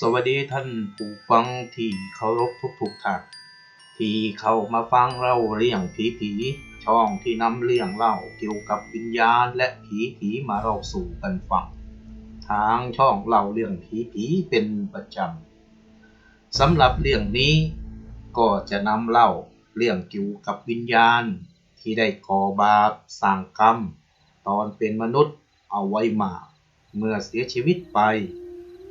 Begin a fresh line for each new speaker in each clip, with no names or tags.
สวัสดีท่านผู้ฟังที่เคารพทุกทุกๆท่านที่เข้ามาฟังเราเรื่องผีผีช่องที่นำเรื่องเล่าเกี่ยวกับวิญญาณและผีผีมาเราสู่กันฟัง ทางช่องเล่าเรื่องผีผีเป็นประจำสำหรับเรื่องนี้ก็จะนำเล่าเรื่องเกี่ยวกับวิญญาณ ที่ได้ก่อบาปสร้างกรรม ตอนเป็นมนุษย์เอาไว้มา เมื่อเสียชีวิตไป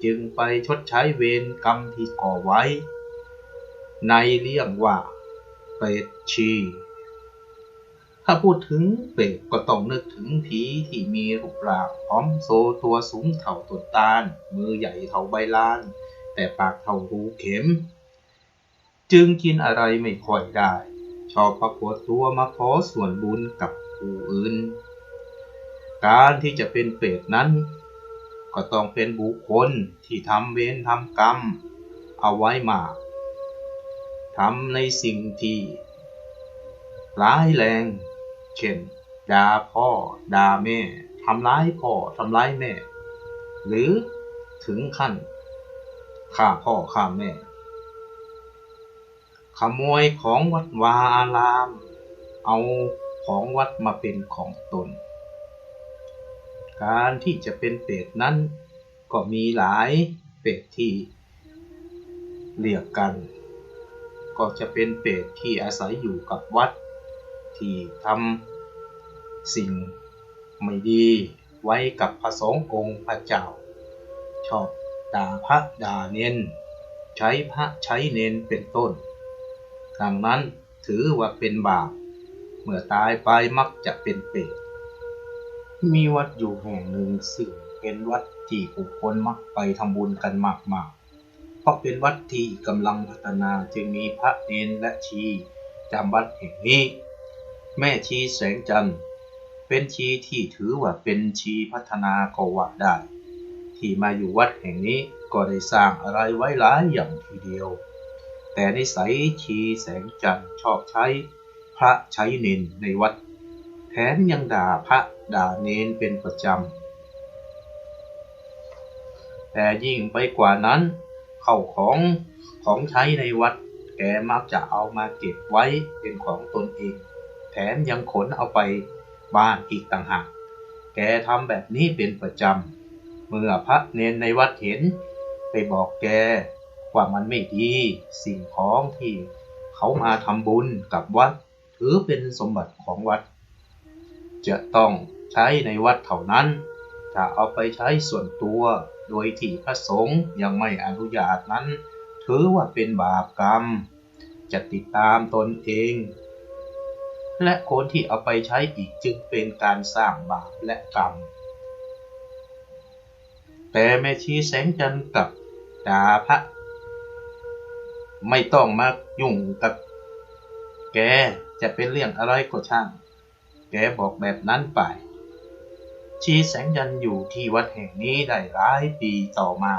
จึงไปชดใช้เวรกรรมที่ก่อไว้ ในเรื่องว่าเปรตชีถ้าพูดถึงเปรตก็ต้องนึกถึงผีที่มีรูปร่างพร้อมโซตัวสูงเท่าต้นตาล มือใหญ่เท่าใบลาน แต่ปากเท่ารูเข็ม จึงกินอะไรไม่ค่อยได้ ชอบประกวดตัวมาขอส่วนบุญกับผู้อื่น การที่จะเป็นเปรตนั้น ก็ต้องเป็นบุคคลที่ทำเวรทำกรรม เอาไว้มาทำในสิ่งที่ร้ายแรง เช่นด่าพ่อด่าแม่ทำร้ายพ่อทำร้ายแม่ หรือถึงขั้นฆ่าพ่อฆ่าแม่ ขโมยของวัดวาอาราม เอาของวัดมาเป็นของตน การที่จะเป็นเปรตนั้น ก็มีหลายเปรตที่เรียกกัน ก็จะเป็นเปรตที่อาศัยอยู่กับวัด ที่ทำสิ่งไม่ดีไว้กับพระสงฆ์องค์พระเจ้า ชอบด่าพระด่าเน้น ใช้พระใช้เน้นเป็นต้น ดังนั้นถือว่าเป็นบาป เมื่อตายไปมักจะเป็นเปรต มีวัดอยู่แห่งหนึ่งซึ่งเป็นวัดที่ผู้คนมักไปทำบุญกันมากๆเพราะเป็นวัดที่กำลังพัฒนาจึงมีพระเนนและชีจำวัดแห่งนี้ แม่ชีแสงจันทร์ เป็นชีที่ถือว่าเป็นชีพัฒนาก็ว่าได้ ที่มาอยู่วัดแห่งนี้ก็ได้สร้างอะไรไว้หลายอย่างทีเดียว แต่นิสัยชีแสงจันทร์ชอบใช้พระใช้เนนในวัด แถมยังด่าพระด่าเนนเป็นประจำ แต่ยิ่งไปกว่านั้น เข้าของของใช้ในวัด แกมักจะเอามาเก็บไว้เป็นของตนเอง แถมยังขนเอาไปบ้านอีกต่างหาก แกทำแบบนี้เป็นประจำ เมื่อพระเนนในวัดเห็น ไปบอกแกว่ามันไม่ดี สิ่งของที่เขามาทำบุญกับวัด ถือเป็นสมบัติของวัด จะต้องใช้ในวัดเท่านั้น ถ้าเอาไปใช้ส่วนตัว โดยที่พระสงฆ์ยังไม่อนุญาตนั้น ถือว่าเป็นบาปกรรม จะติดตามตนเอง และคนที่เอาไปใช้อีกจึงเป็นการสร้างบาปและกรรม แต่แม่ชีแสงจันกับดาพระ ไม่ต้องมายุ่งกับแกจะเป็นเรื่องอะไรก็ช่าง แกบอกแบบนั้นไป ชีแสงยันอยู่ที่วัดแห่งนี้ได้หลายปีต่อมา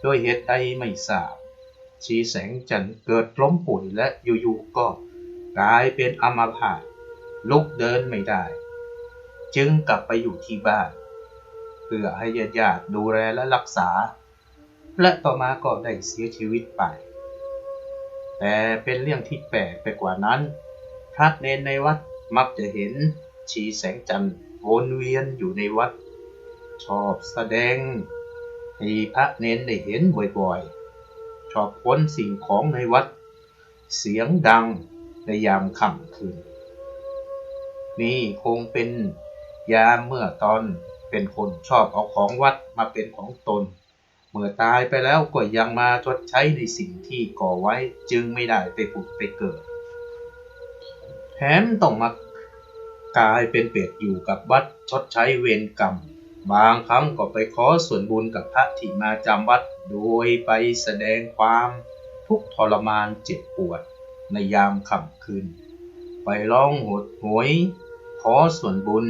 โดยเหตุใดไม่ทราบ ชีแสงจันเกิดล้มป่วยและอยู่ๆก็กลายเป็นอัมพาตลุกเดินไม่ได้ จึงกลับไปอยู่ที่บ้าน เพื่อให้ญาติๆดูแลและรักษา และต่อมาก็ได้เสียชีวิตไป แต่เป็นเรื่องที่แปลกไปกว่านั้น พระเนนในวัด มักจะเห็นชีแสงจันทร์วนเวียนอยู่ในวัด ชอบแสดงให้พระเน้นได้เห็นบ่อยๆ ชอบค้นสิ่งของในวัด เสียงดังในยามค่ำคืน นี่คงเป็นยามเมื่อตอนเป็นคนชอบเอาของวัดมาเป็นของตน เมื่อตายไปแล้วก็ยังมาชดใช้ในสิ่งที่ก่อไว้จึงไม่ได้ไปผุดไปเกิด แถมต้องมา กลายเป็นเปรตอยู่กับวัดชดใช้เวรกรรม บางครั้งก็ไปขอส่วนบุญกับพระที่มาจำวัด โดยไปแสดงความทุกข์ทรมานเจ็บปวดในยามค่ำคืน ไปร้องโหดหวย ขอส่วนบุญ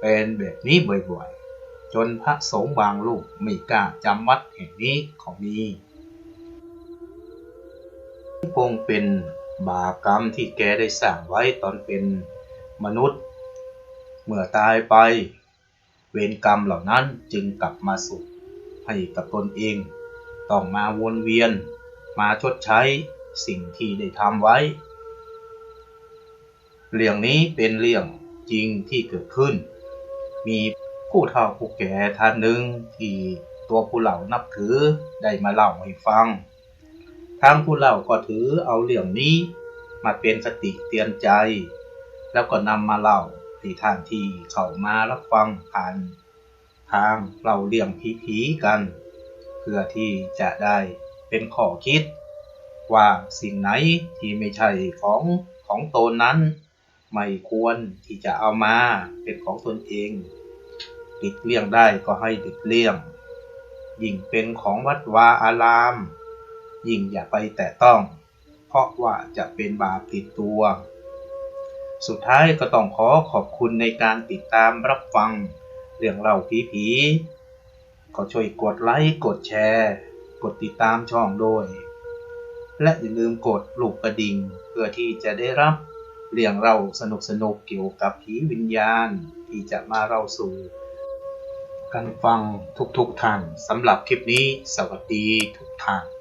เป็นแบบนี้บ่อยๆ จนพระสงฆ์บางรูปไม่กล้าจำวัดแห่งนี้ของมีคงเป็นบาปกรรมที่แกได้สร้างไว้ตอนเป็นมนุษย์ เมื่อตายไป เวรกรรมเหล่านั้นจึงกลับมาสู่ให้กับตนเอง ต้องมาวนเวียน มาชดใช้สิ่งที่ได้ทำไว้ เรื่องนี้เป็นเรื่องจริงที่เกิดขึ้น มีผู้เฒ่าผู้แก่ท่านหนึ่งที่ตัวผู้เหล่านับถือได้มาเล่าให้ฟัง ทางผู้เล่าก็ถือเอาเรื่องนี้มาเป็นสติเตือนใจ แล้วก็นำมาเล่า ที่ท่านที่เข้ามารับฟังผ่านทางเล่าเรื่องผีๆกัน เพื่อที่จะได้เป็นข้อคิด ว่าสิ่งไหนที่ไม่ใช่ของของตนนั้น ไม่ควรที่จะเอามาเป็นของตนเองหลีกเลี่ยงได้ก็ให้หลีกเลี่ยง ยิ่งเป็นของวัดวาอาราม ยิ่งอย่าไปแตะต้อง เพราะว่าจะเป็นบาปติดตัว สุดท้ายก็ต้องขอขอบคุณในการติดตามรับฟัง เรื่องเล่าผีๆก็ช่วยกดไลค์กดแชร์ กดติดตามช่องด้วย และอย่าลืมกดลูกกระดิ่งเพื่อที่จะได้รับเรื่องเราสนุกๆเกี่ยวกับผีวิญญาณที่จะมาเล่าสู่กันฟังทุกๆท่านสำหรับคลิปนี้สวัสดีทุกท่าน